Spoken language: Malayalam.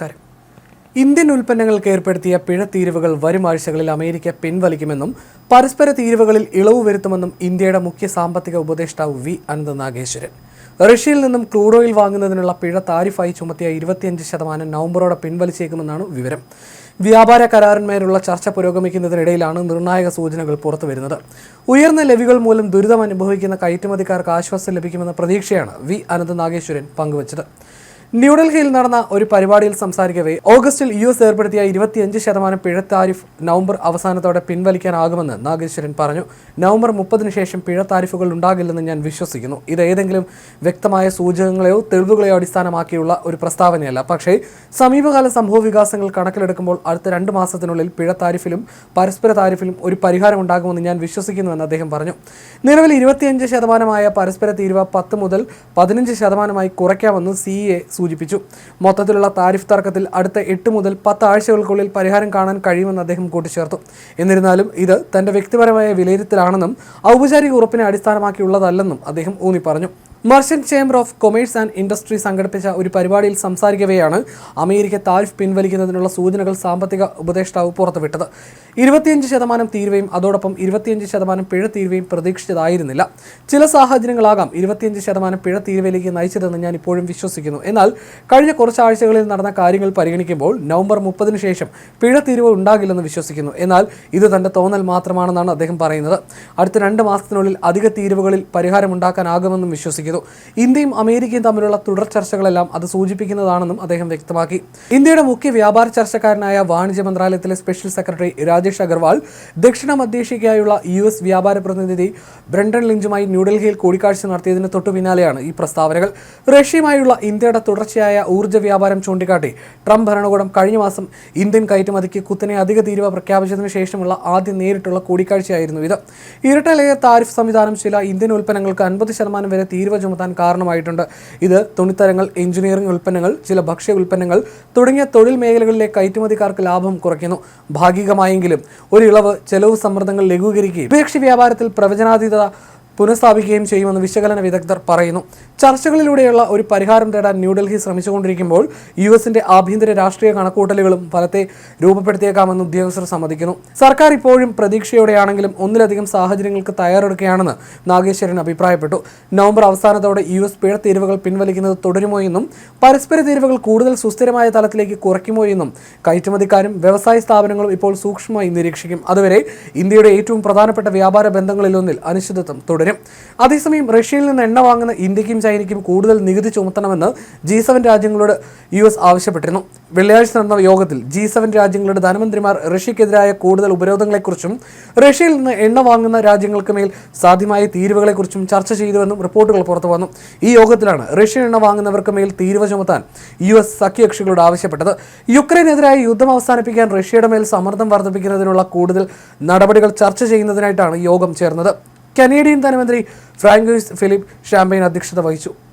നമസ്കാരം. ഇന്ത്യൻ ഉൽപ്പന്നങ്ങൾക്ക് ഏർപ്പെടുത്തിയ പിഴ തീരുവകൾ വരും ആഴ്ചകളിൽ അമേരിക്ക പിൻവലിക്കുമെന്നും പരസ്പര തീരുവകളിൽ ഇളവ് വരുത്തുമെന്നും ഇന്ത്യയുടെ മുഖ്യ സാമ്പത്തിക ഉപദേഷ്ടാവ് വി. അനന്ത നാഗേശ്വരൻ റഷ്യയിൽ നിന്നും ക്രൂഡ് ഓയിൽ വാങ്ങുന്നതിനുള്ള പിഴ താരിഫായി ചുമത്തിയ ഇരുപത്തിയഞ്ച് ശതമാനം നവംബറോടെ പിൻവലിച്ചേക്കുമെന്നാണ് വിവരം. വ്യാപാര കരാറിന്മേലുള്ള ചർച്ച പുരോഗമിക്കുന്നതിനിടയിലാണ് നിർണായക സൂചനകൾ പുറത്തുവരുന്നത്. ഉയർന്ന ലെവികൾ മൂലം ദുരിതം അനുഭവിക്കുന്ന കയറ്റുമതിക്കാർക്ക് ആശ്വാസം ലഭിക്കുമെന്ന പ്രതീക്ഷയാണ് വി. അനന്ത നാഗേശ്വരൻ പങ്കുവച്ചത്. ന്യൂഡൽഹിയിൽ നടന്ന ഒരു പരിപാടിയിൽ സംസാരിക്കവേ ഓഗസ്റ്റിൽ യു എസ് ഏർപ്പെടുത്തിയ ഇരുപത്തിയഞ്ച് ശതമാനം പിഴ താരിഫ് നവംബർ അവസാനത്തോടെ പിൻവലിക്കാനാകുമെന്ന് നാഗേശ്വരൻ പറഞ്ഞു. നവംബർ മുപ്പതിന് ശേഷം പിഴ താരിഫുകൾ ഉണ്ടാകില്ലെന്ന് ഞാൻ വിശ്വസിക്കുന്നു. ഇത് ഏതെങ്കിലും വ്യക്തമായ സൂചകങ്ങളെയോ തെളിവുകളെയോ അടിസ്ഥാനമാക്കിയുള്ള ഒരു പ്രസ്താവനയല്ല. പക്ഷേ സമീപകാല സംഭവ വികാസങ്ങൾ കണക്കിലെടുക്കുമ്പോൾ അടുത്ത രണ്ട് മാസത്തിനുള്ളിൽ പിഴ താരിഫിലും പരസ്പര താരിഫിലും ഒരു പരിഹാരം ഉണ്ടാകുമെന്ന് ഞാൻ വിശ്വസിക്കുന്നുവെന്ന് അദ്ദേഹം പറഞ്ഞു. നിലവിൽ ഇരുപത്തിയഞ്ച് ശതമാനമായ പരസ്പര തീരുവ പത്ത് മുതൽ പതിനഞ്ച് ശതമാനമായി കുറയ്ക്കാമെന്ന് സി എ സൂചിപ്പിച്ചു. മൊത്തത്തിലുള്ള താരിഫ് തർക്കത്തിൽ അടുത്ത എട്ട് മുതൽ പത്ത് ആഴ്ചകൾക്കുള്ളിൽ പരിഹാരം കാണാൻ കഴിയുമെന്ന് അദ്ദേഹം കൂട്ടിച്ചേർത്തു. എന്നിരുന്നാലും ഇത് തന്റെ വ്യക്തിപരമായ വിലയിരുത്തലാണെന്നും ഔപചാരിക ഉറപ്പിനെ അടിസ്ഥാനമാക്കിയുള്ളതല്ലെന്നും അദ്ദേഹം ഊന്നി പറഞ്ഞു. Merchant chamber of commerce and industry സംഘടിപ്പിച്ച ഒരു പരിപാടിയിൽ സംസാരിക്കവെയാണ് അമേരിക്ക താരിഫ് പിൻവലിക്കുന്നതിനുള്ള സൂചനകൾ സാമ്പത്തിക ഉപദേഷ്ടാവ് പുറത്തുവിട്ടത്. ഇരുപത്തിയഞ്ച് ശതമാനം തീരുവയും അതോടൊപ്പം ഇരുപത്തിയഞ്ച് ശതമാനം പിഴ തീരുവയും പ്രതീക്ഷിച്ചതായിരുന്നില്ല. ചില സാഹചര്യങ്ങളാകാം ഇരുപത്തിയഞ്ച് ശതമാനം പിഴ തീരുവയിലേക്ക് നയിച്ചതെന്ന് ഞാൻ ഇപ്പോഴും വിശ്വസിക്കുന്നു. എന്നാൽ കഴിഞ്ഞ കുറച്ച് ആഴ്ചകളിൽ നടന്ന കാര്യങ്ങൾ പരിഗണിക്കുമ്പോൾ നവംബർ മുപ്പതിന് ശേഷം പിഴ തീരുവ ഉണ്ടാകില്ലെന്ന് വിശ്വസിക്കുന്നു. എന്നാൽ ഇത് തന്റെ തോന്നൽ മാത്രമാണെന്നാണ് അദ്ദേഹം പറയുന്നത്. അടുത്ത രണ്ട് മാസത്തിനുള്ളിൽ അധിക തീരുവകളിൽ പരിഹാരമുണ്ടാക്കാനാകുമെന്നും വിശ്വസിക്കുന്നു. ഇന്ത്യയും അമേരിക്കയും തമ്മിലുള്ള തുടർ ചർച്ചകളെല്ലാം അത് സൂചിപ്പിക്കുന്നതാണെന്നും അദ്ദേഹം വ്യക്തമാക്കി. ഇന്ത്യയുടെ മുഖ്യ വ്യാപാര ചർച്ചക്കാരനായ വാണിജ്യ മന്ത്രാലയത്തിലെ സ്പെഷ്യൽ സെക്രട്ടറി രാജേഷ് അഗർവാൾ ദക്ഷിണ മധ്യേഷ്യയ്ക്കായുള്ള യു എസ് വ്യാപാര പ്രതിനിധി ബ്രണ്ടൻ ലിഞ്ചുമായി ന്യൂഡൽഹിയിൽ കൂടിക്കാഴ്ച നടത്തിയതിന് തൊട്ടു പിന്നാലെയാണ് ഈ പ്രസ്താവനകൾ. റഷ്യയുമായുള്ള ഇന്ത്യയുടെ തുടർച്ചയായ ഊർജ വ്യാപാരം ചൂണ്ടിക്കാട്ടി ട്രംപ് ഭരണകൂടം കഴിഞ്ഞ മാസം ഇന്ത്യൻ കയറ്റുമതിക്ക് കുത്തനെ അധിക തീരുവ പ്രഖ്യാപിച്ചതിനു ശേഷമുള്ള ആദ്യ നേരിട്ടുള്ള കൂടിക്കാഴ്ചയായിരുന്നു ഇത്. ഇരട്ട ലെയർ താരിഫ് സംവിധാനം ചില ഇന്ത്യൻ ഉൽപ്പന്നങ്ങൾക്ക് അൻപത് ശതമാനം വരെ തീരുവ ചുമത്താൻ കാരണമായിട്ടുണ്ട്. ഇത് തുണിത്തരങ്ങൾ എഞ്ചിനീയറിംഗ് ഉൽപ്പന്നങ്ങൾ ചില ഭക്ഷ്യ ഉൽപ്പന്നങ്ങൾ തുടങ്ങിയ തൊഴിൽ മേഖലകളിലെ കയറ്റുമതിക്കാർക്ക് ലാഭം കുറയ്ക്കുന്നു. ഭാഗികമായെങ്കിലും ഒരു ഇളവ് ചെലവ് സമ്മർദ്ദങ്ങൾ ലഘൂകരിക്കുകയും. ഉപേക്ഷി വ്യാപാരത്തിൽ പ്രവചനാതീതത പുനഃസ്ഥാപിക്കുകയും ചെയ്യുമെന്ന് വിശകലന വിദഗ്ധർ പറയുന്നു. ചർച്ചകളിലൂടെയുള്ള ഒരു പരിഹാരം തേടാൻ ന്യൂഡൽഹി ശ്രമിച്ചുകൊണ്ടിരിക്കുമ്പോൾ യു എസിന്റെ ആഭ്യന്തര രാഷ്ട്രീയ കണക്കൂട്ടലുകളും ഫലത്തെ രൂപപ്പെടുത്തിയേക്കാമെന്ന് ഉദ്യോഗസ്ഥർ സമ്മതിക്കുന്നു. സർക്കാർ ഇപ്പോഴും പ്രതീക്ഷയോടെയാണെങ്കിലും ഒന്നിലധികം സാഹചര്യങ്ങൾക്ക് തയ്യാറെടുക്കുകയാണെന്ന് നാഗേശ്വരൻ അഭിപ്രായപ്പെട്ടു. നവംബർ അവസാനത്തോടെ യു എസ് പിഴ തീരുവകൾ പിൻവലിക്കുന്നത് തുടരുമോ എന്നും പരസ്പര തീരുവകൾ കൂടുതൽ സുസ്ഥിരമായ തലത്തിലേക്ക് കുറയ്ക്കുമോ എന്നും കയറ്റുമതിക്കാരും വ്യവസായ സ്ഥാപനങ്ങളും ഇപ്പോൾ സൂക്ഷ്മമായി നിരീക്ഷിക്കും. അതുവരെ ഇന്ത്യയുടെ ഏറ്റവും പ്രധാനപ്പെട്ട വ്യാപാര ബന്ധങ്ങളിലൊന്നിൽ അനിശ്ചിതത്വം തുടരും അതേസമയം റഷ്യയിൽ നിന്ന് എണ്ണ വാങ്ങുന്ന ഇന്ത്യക്കും ചൈനയ്ക്കും കൂടുതൽ നികുതി ചുമത്തണമെന്ന് ജി സെവൻ രാജ്യങ്ങളോട് യു എസ് ആവശ്യപ്പെട്ടിരുന്നു. വെള്ളിയാഴ്ച നടന്ന യോഗത്തിൽ ജി സെവൻ രാജ്യങ്ങളുടെ ധനമന്ത്രിമാർ റഷ്യക്കെതിരായ കൂടുതൽ ഉപരോധങ്ങളെക്കുറിച്ചും റഷ്യയിൽ നിന്ന് എണ്ണ വാങ്ങുന്ന രാജ്യങ്ങൾക്ക് മേൽ സാധ്യമായ തീരുവകളെക്കുറിച്ചും ചർച്ച ചെയ്തുവെന്നും റിപ്പോർട്ടുകൾ പുറത്തു വന്നു. ഈ യോഗത്തിലാണ് റഷ്യൻ എണ്ണ വാങ്ങുന്നവർക്ക് മേൽ തീരുവ ചുമത്താൻ യു എസ് സഖ്യകക്ഷികളോട് ആവശ്യപ്പെട്ടത്. യുക്രൈനെതിരായ യുദ്ധം അവസാനിപ്പിക്കാൻ റഷ്യയുടെ മേൽ സമ്മർദ്ദം വർദ്ധിപ്പിക്കുന്നതിനുള്ള കൂടുതൽ നടപടികൾ ചർച്ച ചെയ്യുന്നതിനായിട്ടാണ് യോഗം ചേർന്നത്. കനേഡിയൻ ധനമന്ത്രി ഫ്രാങ്കോയിസ് ഫിലിപ്പ് ഷാമ്പയിൻ അധ്യക്ഷത വഹിച്ചു.